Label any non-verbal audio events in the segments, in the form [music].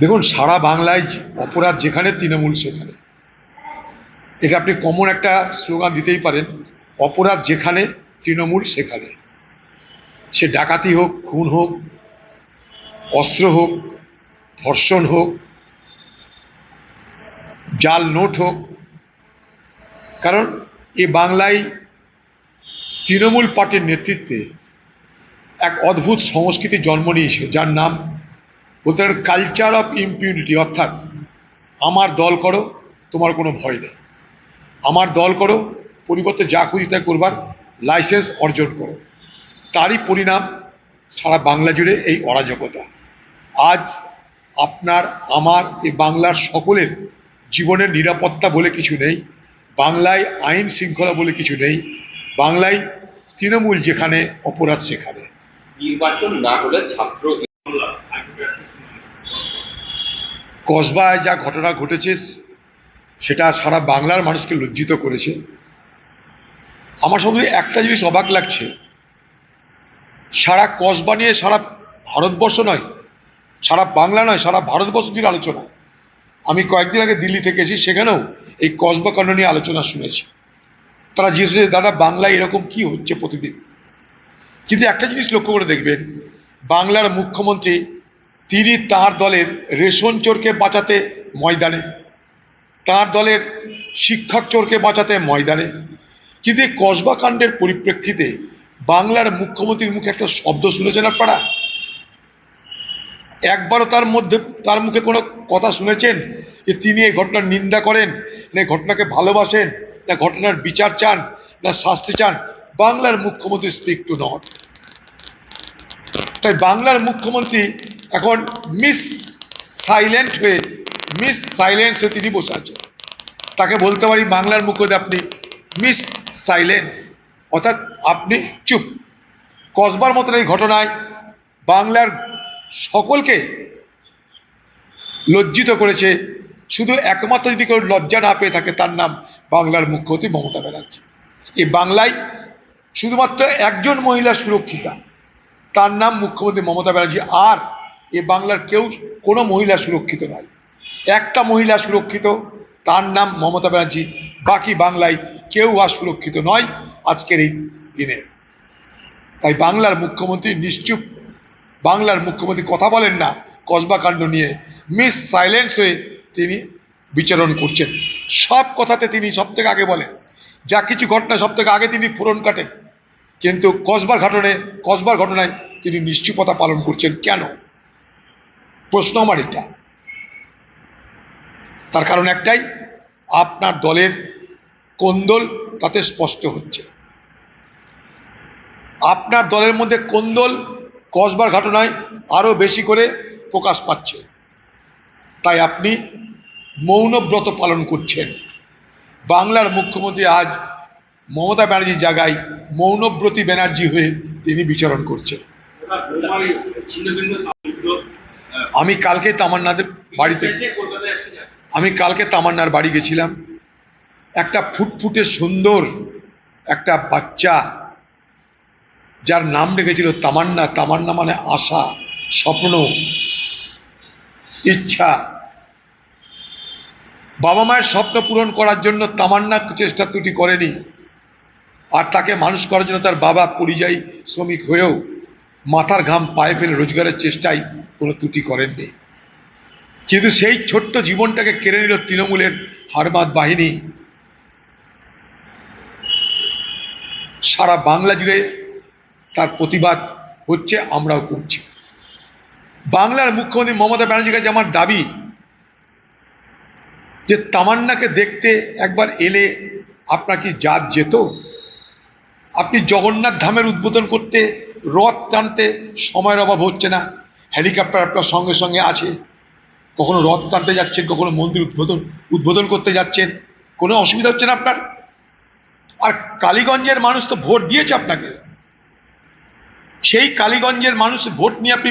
দেখুন, সারা বাংলায় অপরাধ যেখানে, তৃণমূল সেখানে। এটা আপনি কমন একটা স্লোগান দিতেই পারেন, অপরাধ যেখানে, তৃণমূল সেখানে। সে ডাকাতি হোক, খুন হোক, অস্ত্র হোক, ধর্ষণ হোক, জাল নোট হোক, কারণ এ বাংলায় তৃণমূল পার্টির নেতৃত্বে এক অদ্ভুত সংস্কৃতি জন্ম নিয়েছে, যার নাম বলতে কালচার অফ ইম্পিউনিটি অর্থাৎ আমার দল করো, তোমার কোনো ভয় নেই। আমার দল করো, পরিবর্তে যা খুশি তাই করবার লাইসেন্স অর্জন করো। তারই পরিণাম সারা বাংলা জুড়ে এই অরাজকতা। আজ আপনার, আমার, এই বাংলার সকলের জীবনের নিরাপত্তা বলে কিছু নেই, বাংলায় আইন শৃঙ্খলা বলে কিছু নেই, বাংলায় তৃণমূল যেখানে, অপরাধ সেখানে। নির্বাচন না হলে ছাত্র কসবায় যা ঘটনা ঘটেছে, সেটা সারা বাংলার মানুষকে লজ্জিত করেছে। আমার শুধু একটা জিনিস অবাক লাগছে। সারা কসবা নিয়ে সারা ভারতবর্ষ নয়, সারা বাংলা নয়, সারা ভারতবর্ষ জুড়ে আলোচনা। আমি কয়েকদিন আগে দিল্লি থেকে এসেছি, সেখানেও এই কসবা কাণ্ড নিয়ে আলোচনা শুনেছি। তারা জিজ্ঞেস করেছে, দাদা, বাংলায় এরকম কি হচ্ছে প্রতিদিন? কিন্তু একটা জিনিস লক্ষ্য করে দেখবেন, বাংলার মুখ্যমন্ত্রী তিনি তার দলের রেশন চোরকে বাঁচাতে ময়দানে, তার দলের শিক্ষক চোরকে বাঁচাতে ময়দানে। কিন্তু এই কসবা কাণ্ডের পরিপ্রেক্ষিতে বাংলার মুখ্যমন্ত্রীর মুখে একটা শব্দ শুনেছেন আপনারা? একবারও তার মধ্যে, তার মুখে কোনো কথা শুনেছেন যে তিনি এই ঘটনার নিন্দা করেন, না ঘটনাকে ভালোবাসেন, না ঘটনার বিচার চান, না শাস্তি চান? বাংলার মুখ্যমন্ত্রী স্পিক টু নট তাই বাংলার মুখ্যমন্ত্রী এখন মিস সাইলেন্ট হয়ে, মিস সাইলেন্স হয়ে তিনি বসে আছেন। তাকে বলতে পারি বাংলার মুখ্যমন্ত্রী আপনি মিস সাইলেন্স। অর্থাৎ আপনি চুপ। কসবার মতন এই ঘটনায় বাংলার সকলকে লজ্জিত করেছে। শুধু একমাত্র যদি কেউ লজ্জা না পেয়ে থাকে, তার নাম বাংলার মুখ্যমন্ত্রী মমতা ব্যানার্জি। এই বাংলায় শুধুমাত্র একজন মহিলা সুরক্ষিতা, তার নাম মুখ্যমন্ত্রী মমতা ব্যানার্জি। আর এ বাংলার কেউ, কোনো মহিলা সুরক্ষিত নয়। একটা মহিলা সুরক্ষিত, তার নাম মমতা ব্যানার্জি। বাকি বাংলায় কেউ আর সুরক্ষিত নয় আজকের এই দিনে। তাই বাংলার মুখ্যমন্ত্রী নিশ্চুপ। বাংলার মুখ্যমন্ত্রী কথা বলেন না কসবা কাণ্ড নিয়ে। মিস সাইলেন্স হয়ে তিনি বিচরণ করছেন। সব কথাতে তিনি সব থেকে আগে বলেন। যা কিছু ঘটনা সব থেকে আগে তিনি ফোরন কাটেন। কিন্তু কসবার ঘটনে, কসবার ঘটনায় তিনি নিশ্চুপতা পালন করছেন কেন? প্রশ্ন আমার এটা। তার কারণ একটাই, আপনার দলের কোন্দল তাতে স্পষ্ট হচ্ছে। আপনার দলের মধ্যে কোন্দল কসবার ঘটনায় আরও বেশি করে প্রকাশ পাচ্ছে। তাই আপনি মৌনব্রত পালন করছেন। বাংলার মুখ্যমন্ত্রী আজ মমতা ব্যানার্জির জায়গায় মৌনব্রতী ব্যানার্জি হয়ে তিনি বিচরণ করছেন। আমি কালকে তামান্নাদের বাড়িতে আমি কালকে তামান্নার বাড়ি গেছিলাম। একটা ফুটফুটে সুন্দর একটা বাচ্চা যার নাম রেখেছিল তামান্না। তামান্না মানে আশা স্বপ্ন ইচ্ছা। বাবা মায়ের স্বপ্ন পূরণ করার জন্য তামান্না চেষ্টা ত্রুটি করেনি। আর তাকে মানুষ করার জন্য তার বাবা পরিযায়ী শ্রমিক হয়েও মাথার ঘাম পায়ে ফেলে রোজগারের চেষ্টায় কোনো ত্রুটি করেননি। কিন্তু সেই ছোট্ট জীবনটাকে কেড়ে নিল তৃণমূলের হারমাদ বাহিনী। সারা বাংলা জুড়ে তার প্রতিবাদ হচ্ছে, আমরাও করছি। বাংলার মুখ্যমন্ত্রী মমতা ব্যানার্জির কাছে আমার দাবি যে, তামান্নাকে দেখতে একবার এলে আপনার কি জাত যেত? আপনি জগন্নাথ ধামের উদ্বোধন করতে, রথ টানতে সময়ের অভাব হচ্ছে না। হেলিকপ্টার আপনার সঙ্গে সঙ্গে আছে। কখনো রথ টানতে যাচ্ছেন, কখনো মন্দির উদ্বোধন উদ্বোধন করতে যাচ্ছেন। কোনো অসুবিধা হচ্ছে না আপনার? আর কালীগঞ্জের মানুষ তো ভোট দিয়েছে আপনাকে। সেই কালীগঞ্জের মানুষ ভোট নিয়ে আপনি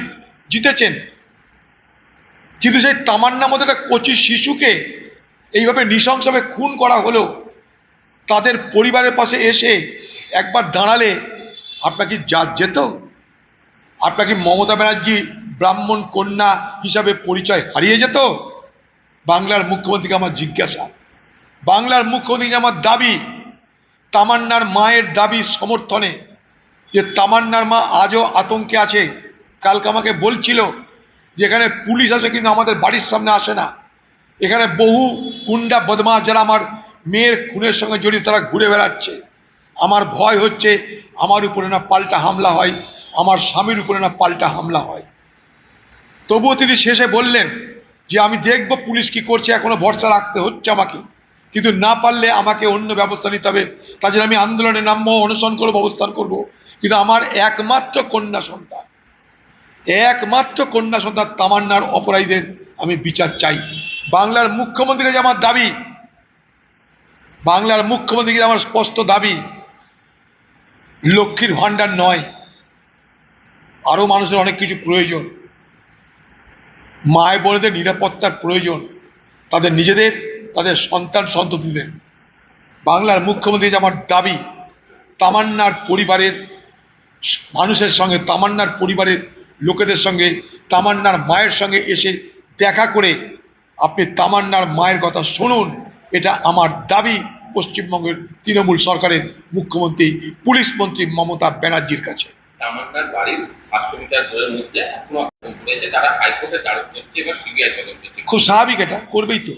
জিতেছেন। কিন্তু সেই তামান্না মধ্যে একটা কচি শিশুকে এইভাবে নৃশংসভাবে খুন করা হলো, তাদের পরিবারের পাশে এসে একবার দাঁড়ালে আপনার কি জাত যেত আপনার কি মমতা ব্যানার্জি ব্রাহ্মণ কন্যা হিসাবে পরিচয় হারিয়ে যেত, বাংলার মুখ্যমন্ত্রীকে আমার জিজ্ঞাসা। বাংলার মুখ্যমন্ত্রীকে আমার দাবি, তামান্নার মায়ের দাবি সমর্থনে, যে তামান্নার মা আজও আতঙ্কে আছে। কালকে আমাকে বলছিল যে এখানে পুলিশ আসে কিন্তু আমাদের বাড়ির সামনে আসে না। এখানে বহু গুন্ডা বদমাস যারা আমার মেয়ের খুনের সঙ্গে জড়িত, তারা ঘুরে বেড়াচ্ছে। আমার ভয় হচ্ছে, আমার উপরে না পাল্টা হামলা হয়, আমার স্বামীর উপরে না পাল্টা হামলা হয়। তবুও তিনি শেষে বললেন যে, আমি দেখব পুলিশ কি করছে, এখনও ভরসা রাখতে হচ্ছে আমাকে। কিন্তু না পারলে আমাকে অন্য ব্যবস্থা নিতে হবে। তার জন্য আমি আন্দোলনে নামবো অনুসরণ করব, অবস্থান করব। কিন্তু আমার একমাত্র কন্যা সন্তান। একমাত্র কন্যা সন্তান তামান্নার অপরাধীদের আমি বিচার চাই। বাংলার মুখ্যমন্ত্রীর যে আমার দাবি, বাংলার মুখ্যমন্ত্রীর কাছে আমার স্পষ্ট দাবি, লক্ষ্মীর ভাণ্ডার নয়। আরও মানুষের অনেক কিছু প্রয়োজন। মায় বোনেদের নিরাপত্তার প্রয়োজন, তাদের নিজেদের, তাদের সন্তান সন্ততিদের। বাংলার মুখ্যমন্ত্রী যে আমার দাবি, তামান্নার পরিবারের মানুষের সঙ্গে, তামান্নার পরিবারের লোকেদের সঙ্গে, তামান্নার মায়ের সঙ্গে এসে দেখা করে আপনি তামান্নার মায়ের কথা শুনুন, এটা আমার দাবি পশ্চিমবঙ্গের তৃণমূল সরকারের মুখ্যমন্ত্রী, পুলিশ মন্ত্রী মমতা ব্যানার্জির কাছে। তামান্নার বাড়ির পাঁচশো মিটার দূরের মধ্যে এখনও রয়েছে তারা হাইকোর্টে দ্বারস্থ হচ্ছে এবার সিবিআই তদন্ত খুব স্বাভাবিক এটা, করবেই তো।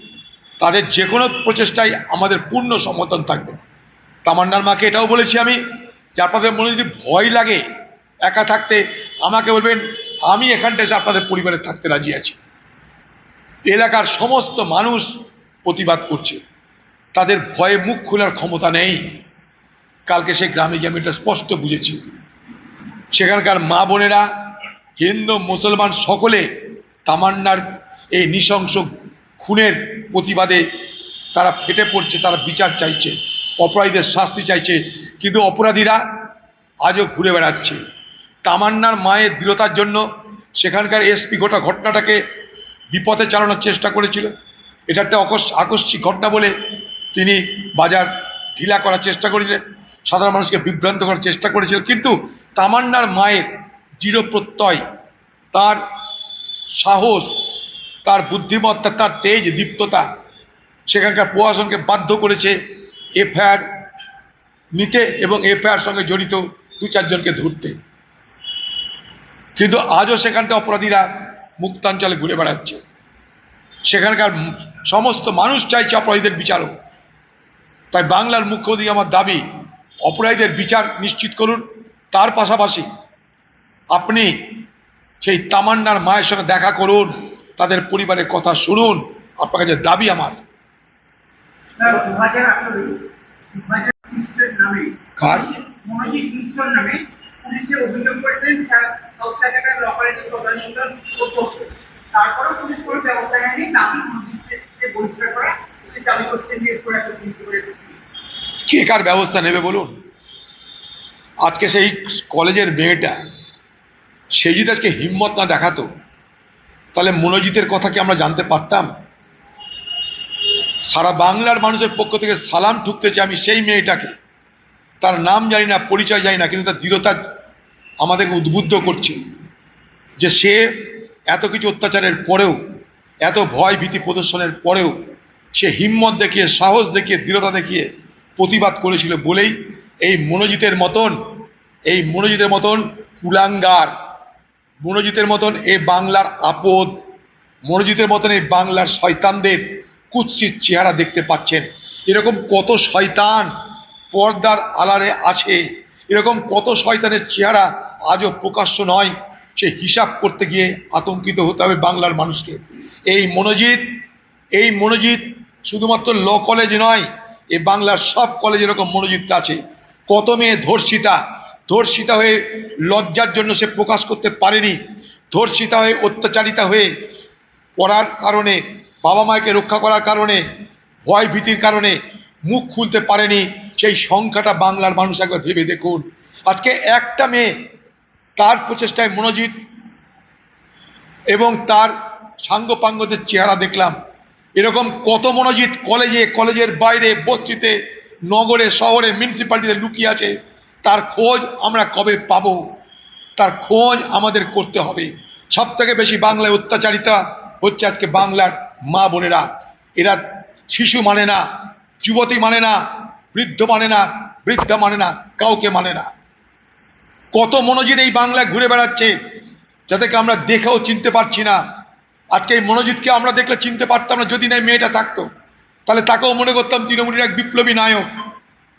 তাদের যে কোনো প্রচেষ্টায় আমাদের পূর্ণ সমর্থন থাকবে। তামান্নার মাকে এটাও বলেছি আমি, যে আপনাদের মনে যদি ভয় লাগে একা থাকতে, আমাকে বলবেন, আমি এখানটা এসে আপনাদের পরিবারে থাকতে রাজি আছি। এলাকার সমস্ত মানুষ প্রতিবাদ করছে। তাদের ভয়ে মুখ খোলার ক্ষমতা নেই। কালকে সে গ্রামে গিয়ে আমি এটা স্পষ্ট বুঝেছি। সেখানকার মা বোনেরা, হিন্দু, মুসলমান সকলে তামান্নার এই নৃশংস খুনের প্রতিবাদে তারা ফেটে পড়ছে, তারা বিচার চাইছে, অপরাধীদের শাস্তি চাইছে, কিন্তু অপরাধীরা আজও ঘুরে বেড়াচ্ছে। তামান্নার মায়ের দৃঢ়তার জন্য সেখানকার এসপি গোটা ঘটনাটাকে বিপথে চালানোর চেষ্টা করেছিল। এটা একটা আকস্মিক ঘটনা বলে তিনি বাজার ঢিলা করার চেষ্টা করেছিলেন, সাধারণ মানুষকে বিভ্রান্ত করার চেষ্টা করেছিল, কিন্তু তামান্নার মায়ের দৃঢ় প্রত্যয়, তার সাহস, তার বুদ্ধিমত্তা, তার তেজ, দীপ্ততা সেখানকার প্রশাসনকে বাধ্য করেছে এফআইআর নিতে এবং এফআইআর সঙ্গে জড়িত দু চারজনকে ধরতে। কিন্তু আজও সেখানতে অপরাধীরা মুক্তাঞ্চলে ঘুরে বেড়াচ্ছে। সেখানকার সমস্ত মানুষ চাইছে অপরাধীদের বিচারও। তাই বাংলার মুখ্যমন্ত্রী আমার দাবি, অপরাধীদের বিচার নিশ্চিত করুন তার পাশাপাশি আপনি সেই তামান্নার মায়ের সঙ্গে দেখা করুন তাদের পরিবারের কথা শুনুন। আপনার কাছে দাবি আমার। করে? কে কার ব্যবস্থা নেবে বলুন? আজকে সেই কলেজের মেয়েটা, সে যদি আজকে হিম্মত না দেখাতো, তাহলে মনোজিতের কথা কি আমরা জানতে পারতাম? সারা বাংলার মানুষের পক্ষ থেকে সালাম ঠুকতেছে আমি সেই মেয়েটাকে। তার নাম জানি না, পরিচয় জানি না, কিন্তু তার দৃঢ়তা আমাদেরকে উদ্বুদ্ধ করছে যে সে এত কিছু অত্যাচারের পরেও, এত ভয় ভীতি প্রদর্শনের পরেও, সে হিম্মত দেখিয়ে, সাহস দেখিয়ে, দৃঢ়তা দেখিয়ে প্রতিবাদ করেছিল বলেই এই মনোজিতের মতন এই মনোজিতের মতন কুলাঙ্গার, মনোজিতের মতন এ বাংলার আপদ, মনোজিতের মতন এই বাংলার শয়তানদের কুৎসিত চেহারা দেখতে পাচ্ছেন। এরকম কত শয়তান পর্দার আলারে আছে, এরকম কত শয়তানের চেহারা আজও প্রকাশ্য নয়, সে হিসাব করতে গিয়ে আতঙ্কিত হতে হবে বাংলার মানুষকে। এই মনোজিৎ এই মনোজিৎ শুধুমাত্র ল কলেজ নয়, এ বাংলার সব কলেজ এরকম মনোজিৎ আছে। কত মেয়ে ধর্ষিতা ধর্ষিতা হয়ে লজ্জার জন্য সে প্রকাশ করতে পারেনি। ধর্ষিতা হয়ে অত্যাচারিতা হয়ে পড়ার কারণে, বাবা মাকে রক্ষা করার কারণে, ভয় ভীতির কারণে মুখ খুলতে পারেনি। সেই সংখ্যাটা বাংলার মানুষ একবার ভেবে দেখুন। আজকে একটা মেয়ে তার প্রচেষ্টায় মনোজিৎ এবং তার সাঙ্গপাঙ্গদের চেহারা দেখলাম। এরকম কত মনোজিৎ কলেজে, কলেজের বাইরে, বস্তিতে, নগরে, শহরে মিউনিসিপ্যালিটিতে লুকিয়ে আছে। তার খোঁজ আমরা কবে পাব? তার খোঁজ আমাদের করতে হবে। সব থেকে বেশি বাংলায় অত্যাচারিতা হচ্ছে আজকে বাংলার মা বোনেরা। এরা শিশু মানে না, যুবতী মানে না, বৃদ্ধ মানে না, বৃদ্ধা মানে না, কাউকে মানে না। কত মনোজিৎ এই বাংলায় ঘুরে বেড়াচ্ছে, যাদেরকে আমরা দেখেও চিনতে পারছি না। আজকে এই মনোজিৎকে আমরা দেখলে চিনতে পারতাম না যদি না মেয়েটা থাকতো। তাহলে তাকেও মনে করতাম তৃণমূলের এক বিপ্লবী নায়ক।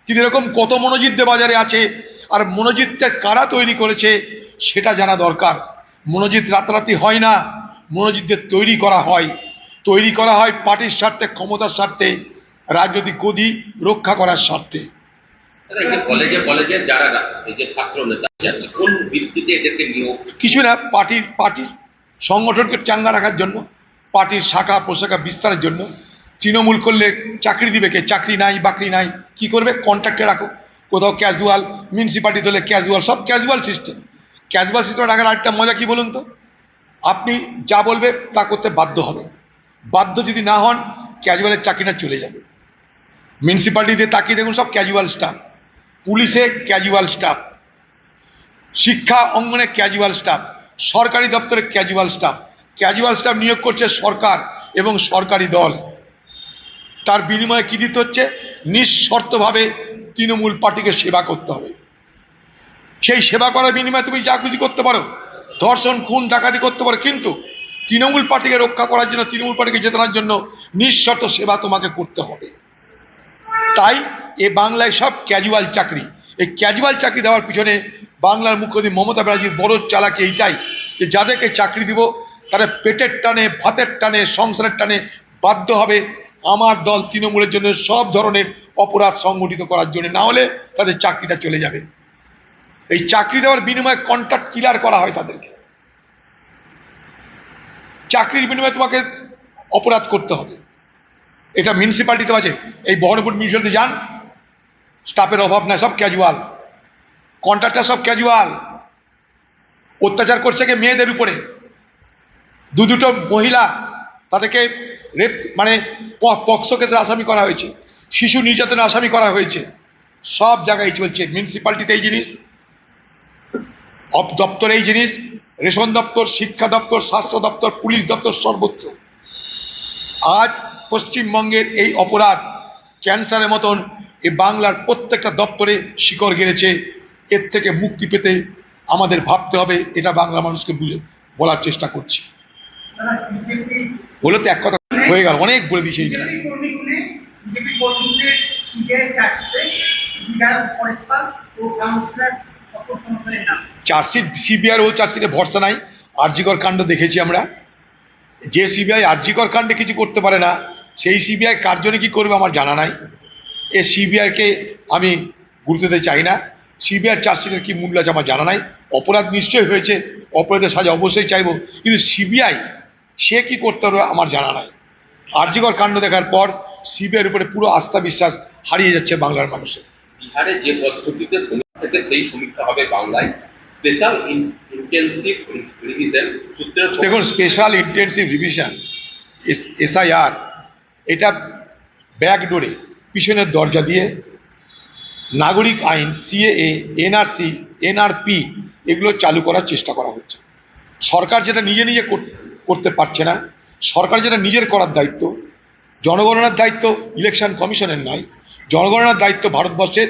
কিন্তু এরকম কত মনোজিৎ বাজারে আছে আর মনোজিৎকে কারা তৈরি করেছে সেটা জানা দরকার। মনোজিৎ রাতারাতি হয় না মনোজিৎদের তৈরি করা হয়। তৈরি করা হয় পার্টির স্বার্থে ক্ষমতার স্বার্থে রাজনৈতিক গদি রক্ষা করার স্বার্থে। দাদা, এই যে কলেজে কলেজে যারা এই যে ছাত্র নেতা কোন ভিত্তিতে এদেরকে নিয়োগ কিছু না পার্টির পার্টির সংগঠনকে চাঙ্গা রাখার জন্য পার্টির শাখা প্রশাখা বিস্তারের জন্য। তৃণমূল করলে চাকরি দিবে কে? চাকরি নাই বাকরি নাই। কি করবে? কন্ট্রাক্টে রাখো। কোথাও ক্যাজুয়াল মিউনিসিপালিটি হলে ক্যাজুয়াল সব ক্যাজুয়াল সিস্টেম ক্যাজুয়াল সিস্টেম রাখার আরেকটা মজা কি বলুন তো? আপনি যা বলবে তা করতে বাধ্য হবে। বাধ্য যদি না হন ক্যাজুয়ালের চাকরিটা চলে যাবে। মিউনিসিপালিটিতে তাকিয়ে দেখুন সব ক্যাজুয়াল স্টাফ পুলিশে ক্যাজুয়াল স্টাফ শিক্ষা অঙ্গনে ক্যাজুয়াল স্টাফ সরকারি দপ্তরে ক্যাজুয়াল স্টাফ ক্যাজুয়াল স্টাফ নিয়োগ করছে সরকার এবং সরকারি দল। তার বিনিময়ে কি দিতে হচ্ছে? নিঃশর্তভাবে তৃণমূল পার্টিকে সেবা করতে হবে। সেই সেবা করার বিনিময়ে তুমি যা খুশি করতে পারো। ধর্ষণ, খুন, ডাকাতি করতে পারো, কিন্তু তৃণমূল পার্টিকে রক্ষা করার জন্য, তৃণমূল পার্টিকে জেতানোর জন্য নিঃশর্ত সেবা তোমাকে করতে হবে। তাই এ বাংলায় সব ক্যাজুয়াল চাকরি। এই ক্যাজুয়াল চাকরি দেওয়ার পিছনে বাংলার মুখ্যমন্ত্রী মমতা ব্যানার্জির বড় চালাকি এইটাই যে যাদেরকে চাকরি দিব, তারা পেটের টানে, ভাতের টানে, সংসারের টানে বাধ্য হবে। আমার দল তৃণমূলের জন্য সব ধরনের অপরাধ সংগঠিত করার জন্য না হলে তাদের চাকরিটা চলে যাবে। এই চাকরি দেওয়ার বিনিময়ে কন্ট্রাক্ট কিলার করা হয় তাদেরকে। চাকরির বিনিময়ে তোমাকে অপরাধ করতে হবে। এটা মিউনিসিপ্যালিটিতে আছে। এই বহরমপুর মিউনিসিপ্যালিটি যান স্টাফের অভাব নাই, সব ক্যাজুয়াল কন্ট্রাক্টর সব ক্যাজুয়াল অত্যাচার করছে কে মেয়েদের উপরে। দু দুটো মহিলা তাদেরকে রেপ মানে পক্সো কেসের আসামি করা হয়েছে, শিশু নির্যাতনের আসামি করা হয়েছে। সব জায়গায় চলছে মিউনিসিপ্যালিটিতে এই জিনিস দপ্তরে এই জিনিস, রেশন দপ্তর, শিক্ষা দপ্তর, স্বাস্থ্য দপ্তর, পুলিশ দপ্তর সর্বত্র। আজ পশ্চিমবঙ্গের এই অপরাধ ক্যান্সারের মতন এই বাংলার প্রত্যেকটা দপ্তরে শিকড় গেড়েছে। এর থেকে মুক্তি পেতে আমাদের ভাবতে হবে, এটা বাংলা মানুষকে বুঝে বলার চেষ্টা করছি। বলে তো এক কথা হয়ে গেল, অনেক বলে দিয়েছে চার্জশিট, সিবিআই ও চার্জশিটে ভরসা নাই, আরজিকর কাণ্ড দেখেছি আমরা। যে সিবিআই আরজিকর কাণ্ডে কিছু করতে পারে না, সেই সিবিআই কার জন্য কী করবে আমার জানা নাই। এ সিবিআইকে আমি গুরুত্ব দিতে চাই না। সিবিআই চার্জশিটের কী মূল্য আছে আমার জানা নাই। অপরাধ নিশ্চয়ই হয়েছে, অপরাধের সাজা অবশ্যই চাইব। কিন্তু সিবিআই সে কি করতে পারবে আমার জানা নাই। আরজিকর কাণ্ড দেখার পর সিবিআইয়ের উপরে পুরো আস্থা বিশ্বাস হারিয়ে যাচ্ছে বাংলার মানুষের। বিহারে যে পদ্ধতিতে থেকে সেই সমীক্ষা হবে বাংলায় স্পেশাল ইন্টেন্সিভ রিভিশন দেখুন স্পেশাল ইন্টেন্সিভ রিভিশন এসআইআর এটা ব্যাকডোরে পিছনের দরজা দিয়ে নাগরিক আইন সিএএ এনআরসি এনআরপি এগুলো চালু করার চেষ্টা করা হচ্ছে। সরকার যেটা নিজে নিজে করতে পারছে না। সরকার যেটা নিজের করার দায়িত্ব জনগণনার দায়িত্ব ইলেকশন কমিশনের নয় জনগণনার দায়িত্ব ভারতবর্ষের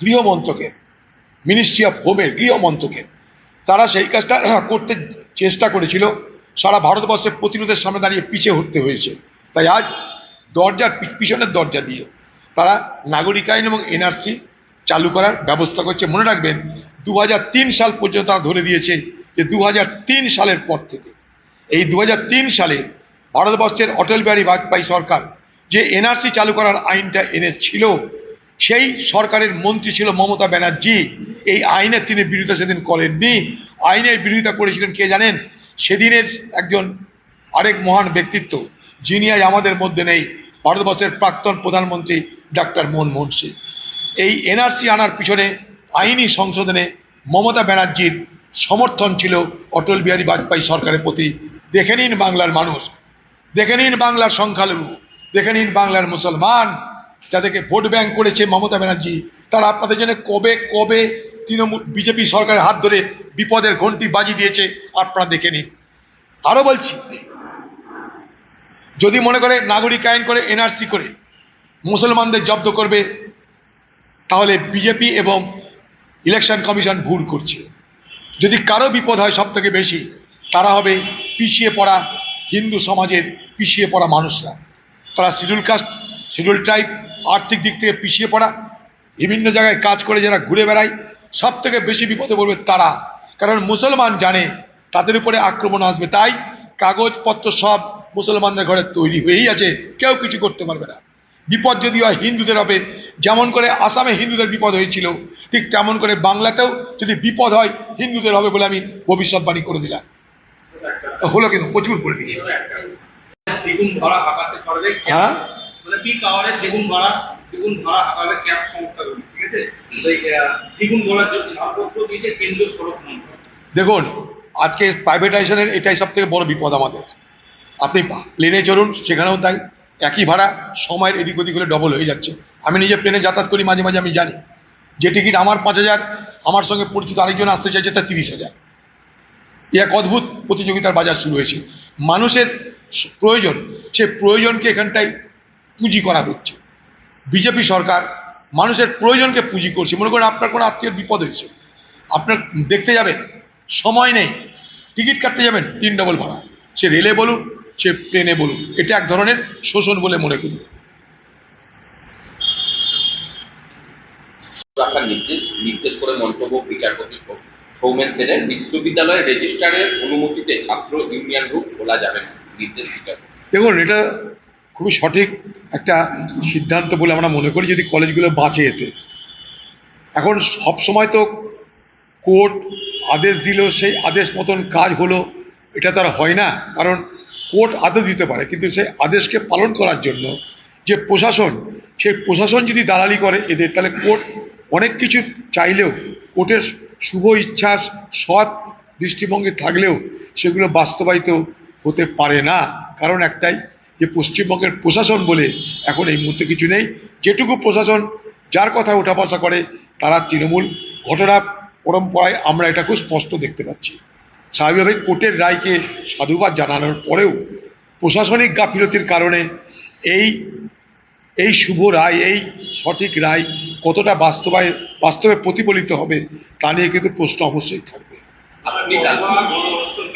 গৃহমন্ত্রকের মিনিস্ট্রি অফ হোমের গৃহমন্ত্রকের। তারা সেই কাজটা [clears throat] করতে চেষ্টা করেছিল। সারা ভারতবর্ষের প্রতিরোধের সামনে দাঁড়িয়ে পিছিয়ে হতে হয়েছে। তাই আজ দরজার পিছনের দরজা দিয়ে তারা নাগরিক আইন এবং এনআরসি চালু করার ব্যবস্থা করছে। মনে রাখবেন দু হাজার তিন সাল পর্যন্ত তারা ধরে দিয়েছে যে দু হাজার তিন সালের পর থেকে এই দু হাজার তিন সালে ভারতবর্ষের অটল বিহারী বাজপেয়ী সরকার যে এনআরসি চালু করার আইনটা এনেছিল, সেই সরকারের মন্ত্রী ছিল মমতা ব্যানার্জি। এই আইনের তিনি বিরোধিতা সেদিন করেননি। আইনের বিরোধিতা করেছিলেন কে জানেন? সেদিনের একজন আরেক মহান ব্যক্তিত্ব, যিনি আজ আমাদের মধ্যে নেই, ভারতবর্ষের প্রাক্তন প্রধানমন্ত্রী ডাক্তার মনমোহন সিং। এই এনআরসি আনার পিছনে আইনি সংশোধনে মমতা ব্যানার্জির সমর্থন ছিল অটল বিহারী বাজপেয়ী সরকারের প্রতি। দেখে নিন বাংলার মানুষ, দেখে নিন বাংলার সংখ্যালঘু, দেখে নিন বাংলার মুসলমান। যাদেরকে ভোট ব্যাংক করেছে মমতা ব্যানার্জি, তারা আপনাদের জন্য কবে কবে তৃণমূল, বিজেপি সরকারের হাত ধরে বিপদের ঘন্টি বাজি দিয়েছে আপনারা দেখে নিন। আরও বলছি, যদি মনে করে নাগরিক আইন করে, এনআরসি করে, মুসলমানদের জব্দ করবে, তাহলে বিজেপি এবং ইলেকশন কমিশন ভুল করছে। যদি কারও বিপদ হয় সব থেকে বেশি, তারা হবে পিছিয়ে পড়া হিন্দু সমাজের পিছিয়ে পড়া মানুষরা। তারা শিডিউল কাস্ট, শিডিউল ট্রাইব, আর্থিক দিক থেকে পিছিয়ে পড়া, বিভিন্ন জায়গায় কাজ করে যারা ঘুরে বেড়ায় সব থেকে বেশি বিপদে পড়বে তারা। কারণ মুসলমান জানে তাদের উপরে আক্রমণ আসবে, তাই কাগজপত্র সব মুসলমানদের ঘরে তৈরি হয়েই আছে, কেউ কিছু করতে পারবে না। বিপদ যদি হয় হিন্দুদের হবে যেমন করে আসামে হিন্দুদের বিপদ হয়েছিল ঠিক তেমন করে বাংলাতেও যদি বিপদ হয় হিন্দুদের হবে বলে আমি ভবিষ্যৎবাণী করে দিলাম। হলো কিন্তু প্রচুর করে দিয়েছি। হ্যাঁ? মানে দেখুন আজকে প্রাইভেটাইজেশনের এটাই সব থেকে বড় বিপদ আমাদের। আপনি প্লেনে চলুন সেখানেও তাই। একই ভাড়া, সময়ের এদিক ওদিক হলে ডবল হয়ে যাচ্ছে। আমি নিজে প্লেনে যাতায়াত করি, মাঝে মাঝে আমি জানি। যে টিকিট আমার পাঁচ হাজার, আমার সঙ্গে পরিচিত আরেকজন আসতে চাইছে, তার তিরিশ হাজার। এ এক অদ্ভুত প্রতিযোগিতার বাজার শুরু হয়েছে। মানুষের প্রয়োজন, সে প্রয়োজনকে এখানটায় পুঁজি করা হচ্ছে। বিজেপি সরকার মানুষের প্রয়োজনকে পুঁজি করছে। মনে করেন আপনার কোনো আত্মীয়ের বিপদ হয়েছে। আপনার দেখতে যাবেন, সময় নেই। টিকিট কাটতে যাবেন, তিন ডবল ভাড়া। সে রেলে বলুন সে ট্রেনে বলুন। এটা এক ধরনের শোষণ বলে মনে করি। রাখার নির্দেশ নির্দেশ করে মন্তব্য বিচারপতি সৌমেন সেনের বিশ্ববিদ্যালয়ের রেজিস্ট্রারের অনুমতিতে ছাত্র ইউনিয়ন গ্রুপ খোলা যাবে না নির্দেশ বিচারপতি দেখুন এটা খুবই সঠিক একটা সিদ্ধান্ত বলে আমরা মনে করি যদি কলেজগুলো বাঁচে এতে। এখন সব সময় তো কোর্ট আদেশ দিল সেই আদেশ মতন কাজ হলো এটা তো আর হয় না। কারণ কোর্ট আদেশ দিতে পারে, কিন্তু সেই আদেশকে পালন করার জন্য যে প্রশাসন, সেই প্রশাসন যদি দালালি করে এদের, তাহলে কোর্ট অনেক কিছু চাইলেও, কোর্টের শুভ ইচ্ছা সৎ দৃষ্টিভঙ্গি থাকলেও সেগুলো বাস্তবায়িত হতে পারে না। কারণ একটাই, যে পশ্চিমবঙ্গের প্রশাসন বলে এখন এই মুহূর্তে কিছু নেই। যেটুকু প্রশাসন যার কথা ওঠা বসা করে, তারা তৃণমূল ঘটনা পরম্পরায় আমরা এটা খুব স্পষ্ট দেখতে পাচ্ছি। স্বাভাবিকভাবে কোর্টের রায়কে সাধুবাদ জানানোর পরেও প্রশাসনিক গাফিলতির কারণে এই এই শুভ রায়, এই সঠিক রায় কতটা বাস্তবায়, বাস্তবে প্রতিফলিত হবে তা নিয়ে কিন্তু প্রশ্ন অবশ্যই থাকবে।